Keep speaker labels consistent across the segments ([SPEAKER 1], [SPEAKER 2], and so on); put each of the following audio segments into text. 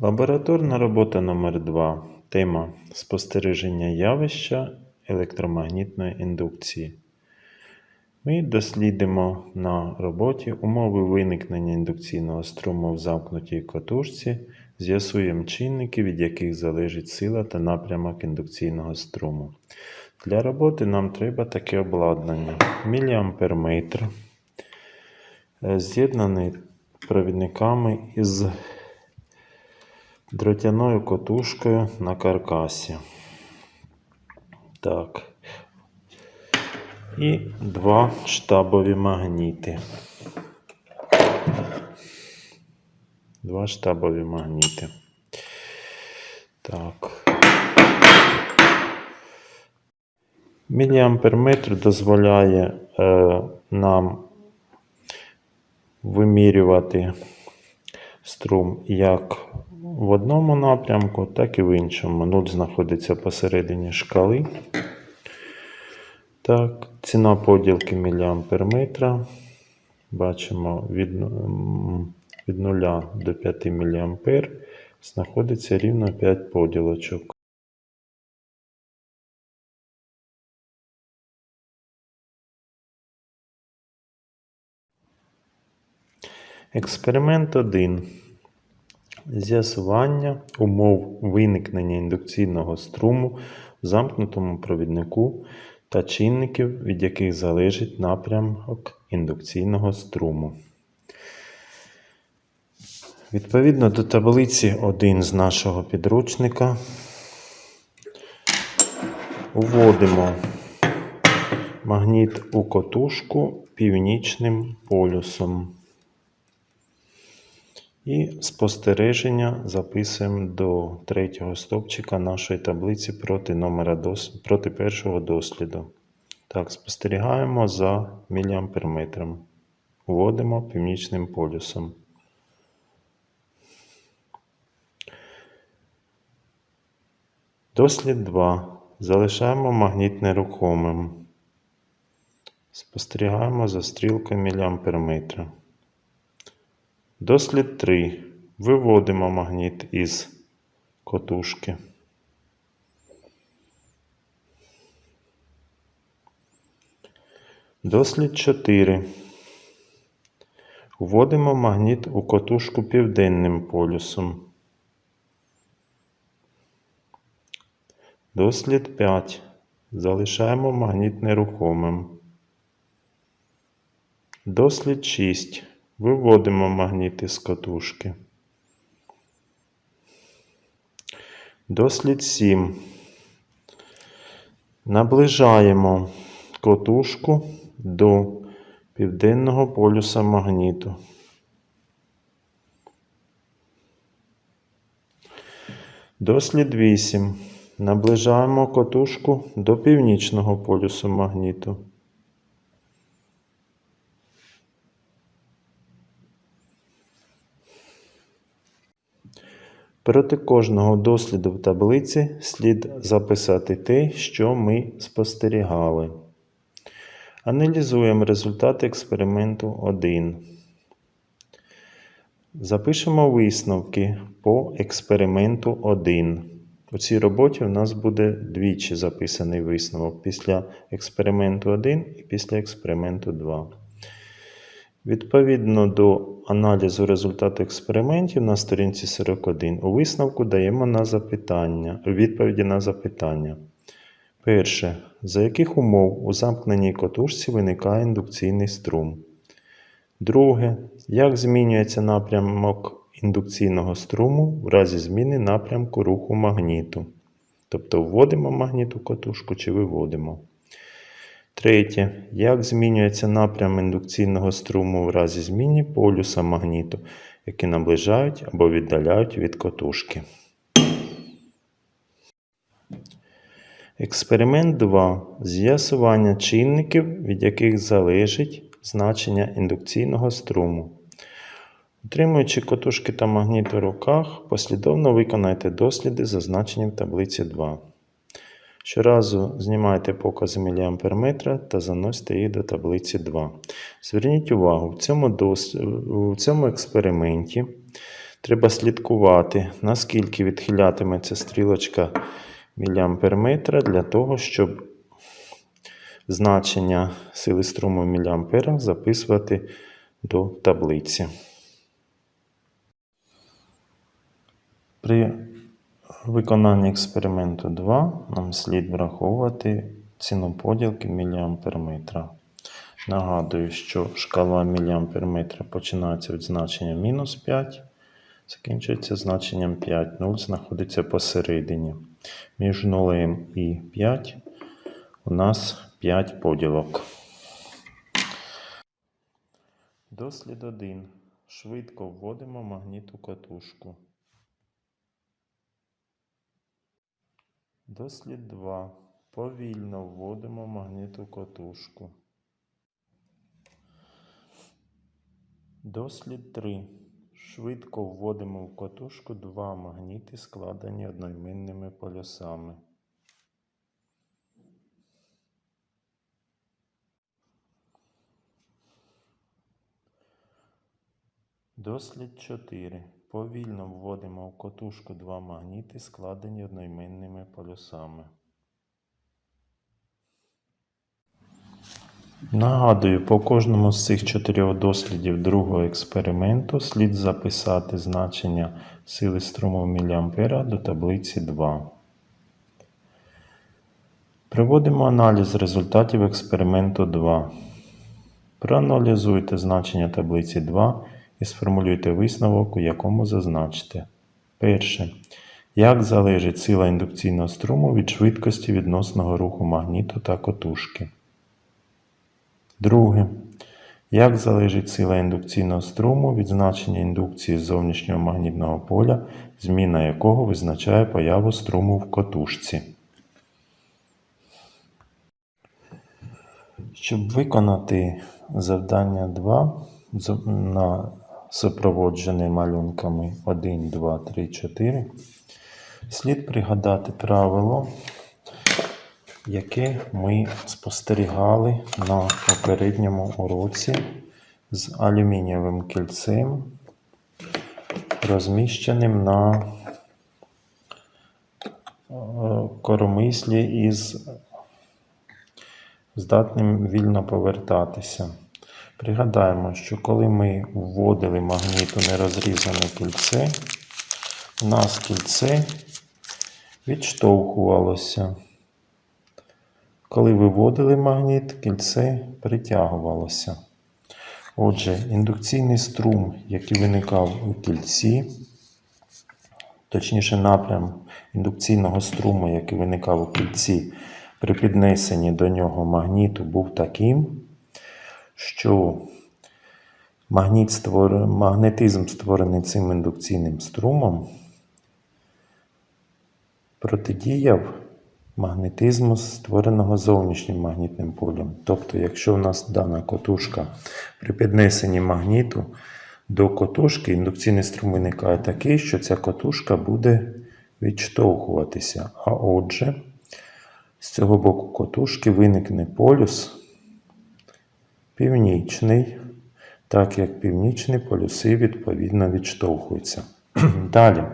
[SPEAKER 1] Лабораторна робота номер 2 Тема Спостереження явища електромагнітної індукції. Ми дослідимо на роботі умови виникнення індукційного струму в замкнутій катушці, з'ясуємо чинники, від яких залежить сила та напрямок індукційного струму. Для роботи нам треба таке обладнання: міліамперметр, е, з'єднаний провідниками із дротяною котушкою на каркасі. Так. І два штабові магніти. Два штабові магніти. Так. Міліамперметр дозволяє е, нам вимірювати струм як в одному напрямку, так і в іншому. Нуль знаходиться посередині шкали. Так, ціна поділки міліамперметра. Бачимо від, від 0 до 5 міліампер знаходиться рівно 5 поділочок. Експеримент 1. З'ясування умов виникнення індукційного струму в замкнутому провіднику та чинників, від яких залежить напрямок індукційного струму. Відповідно до таблиці 1 з нашого підручника вводимо магніт у котушку північним полюсом. І спостереження записуємо до третього стовпчика нашої таблиці проти номера дос... проти першого досліду. Так, спостерігаємо за міліамперметром. Вводимо північним полюсом. Дослід 2. Залишаємо магніт нерухомим. Спостерігаємо за стрілкою міліамперметра. Дослід 3. Виводимо магніт із котушки. Дослід 4. Вводимо магніт у котушку південним полюсом. Дослід 5. Залишаємо магніт нерухомим. Дослід 6. Виводимо магніт із катушки. Дослід 7. Наближаємо котушку до південного полюса магніту. Дослід 8. Наближаємо котушку до північного полюсу магніту. Проти кожного досліду в таблиці слід записати те, що ми спостерігали. Аналізуємо результати експерименту 1. Запишемо висновки по експерименту 1. У цій роботі у нас буде двічі записаний висновок після експерименту 1 і після експерименту 2. Відповідно до аналізу результату експериментів на сторінці 41 у висновку даємо на запитання, відповіді на запитання. Перше. За яких умов у замкненій котушці виникає індукційний струм? Друге. Як змінюється напрямок індукційного струму в разі зміни напрямку руху магніту? Тобто вводимо магніт у котушку чи виводимо. Третє. Як змінюється напрям індукційного струму в разі зміни полюса магніту, які наближають або віддаляють від котушки. Експеримент 2. З'ясування чинників, від яких залежить значення індукційного струму. Утримуючи котушки та магніт у руках, послідовно виконайте досліди, зазначені в таблиці 2. Щоразу знімайте покази міліамперметра та заносьте їх до таблиці 2. Зверніть увагу, в цьому, дос... у цьому експерименті Треба слідкувати, наскільки відхилятиметься стрілочка міліамперметра для того, щоб значення сили струму міліампера записувати до таблиці. При виконанні експерименту 2 нам слід враховувати ціну поділки міліамперметра. Нагадую, що шкала міліамперметра починається від значення мінус 5, закінчується значенням 5. 0 знаходиться посередині. Між 0 і 5 у нас 5 поділок. Дослід 1. Швидко вводимо магніту катушку. Дослід 2. Повільно вводимо магніту катушку. Дослід 3. Швидко вводимо в катушку два магніти, складені одноіменними полюсами. Дослід 4. Повільно вводимо в катушку два магніти, складені одноіменними полюсами. Нагадую, по кожному з цих чотирьох дослідів другого експерименту слід записати значення сили струму міліампера до таблиці 2. Проводимо аналіз результатів експерименту 2. Проаналізуйте значення таблиці 2 і сформулюйте висновок, у якому зазначите. Перше. Як залежить сила індукційного струму від швидкості відносного руху магніту та котушки? Друге. Як залежить сила індукційного струму від значення індукції зовнішнього магнітного поля, зміна якого визначає появу струму в котушці? Щоб виконати завдання 2 на супроводжене малюнками 1, 2, 3, 4, слід пригадати правило, яке ми спостерігали на попередньому уроці з алюмінієвим кільцем, розміщеним на е, коромислі із здатним вільно повертатися. Пригадаємо, що коли ми вводили магніт у нерозрізане кільце, у нас кільце відштовхувалося. Коли виводили магніт, кільце притягувалося. Отже, індукційний струм, який виникав у кільці, точніше напрям індукційного струму, який виникав у кільці, при піднесенні до нього магніту був таким, що магнетизм, створений цим індукційним струмом, протидіяв магнетизму, створеного зовнішнім магнітним полем. Тобто, якщо в нас дана котушка при піднесенні магніту до котушки, індукційний струм виникає такий, що ця котушка буде відштовхуватися. А отже, з цього боку котушки виникне полюс північний, так як північні полюси відповідно відштовхуються. Далі.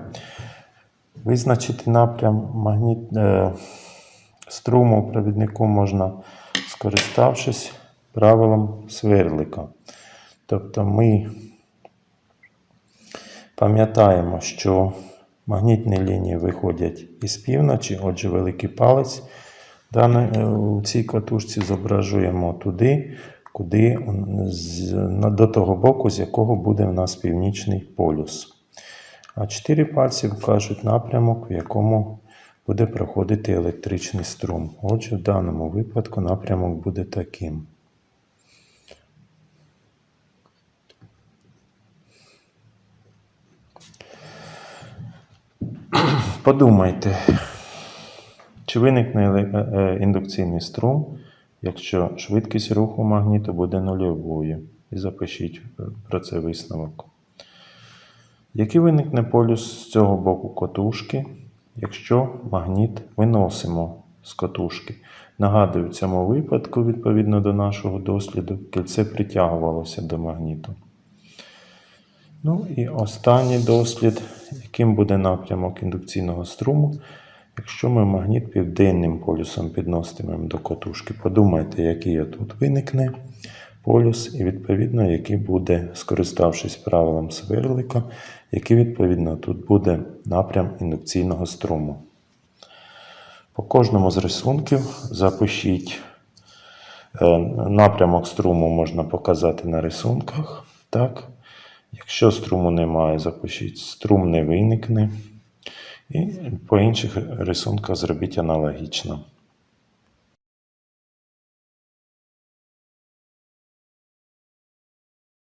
[SPEAKER 1] Визначити напрям магніт, е, струму провіднику можна, скориставшись правилом сверлика. Тобто ми пам'ятаємо, що магнітні лінії виходять із півночі, отже, великий палець е, у цій катушці зображуємо туди, куди до того боку, з якого буде в нас північний полюс. А чотири пальці вкажуть напрямок, в якому буде проходити електричний струм. Отже, в даному випадку напрямок буде таким. Подумайте, чи виникне е, е, індукційний струм, якщо швидкість руху магніту буде нульовою. І запишіть е, про це висновок. Який виникне полюс з цього боку котушки, якщо магніт виносимо з котушки? Нагадую, в цьому випадку, відповідно до нашого досліду, кільце притягувалося до магніту. Ну і останній дослід, яким буде напрямок індукційного струму, якщо ми магніт південним полюсом підноситимемо до котушки. Подумайте, який тут виникне полюс, і відповідно, який буде, скориставшись правилом сверлика, який відповідно тут буде напрям індукційного струму. По кожному з рисунків запишіть Е, Напрямок струму можна показати на рисунках. Так? Якщо струму немає, запишіть струм не виникне. І по інших рисунках зробіть аналогічно.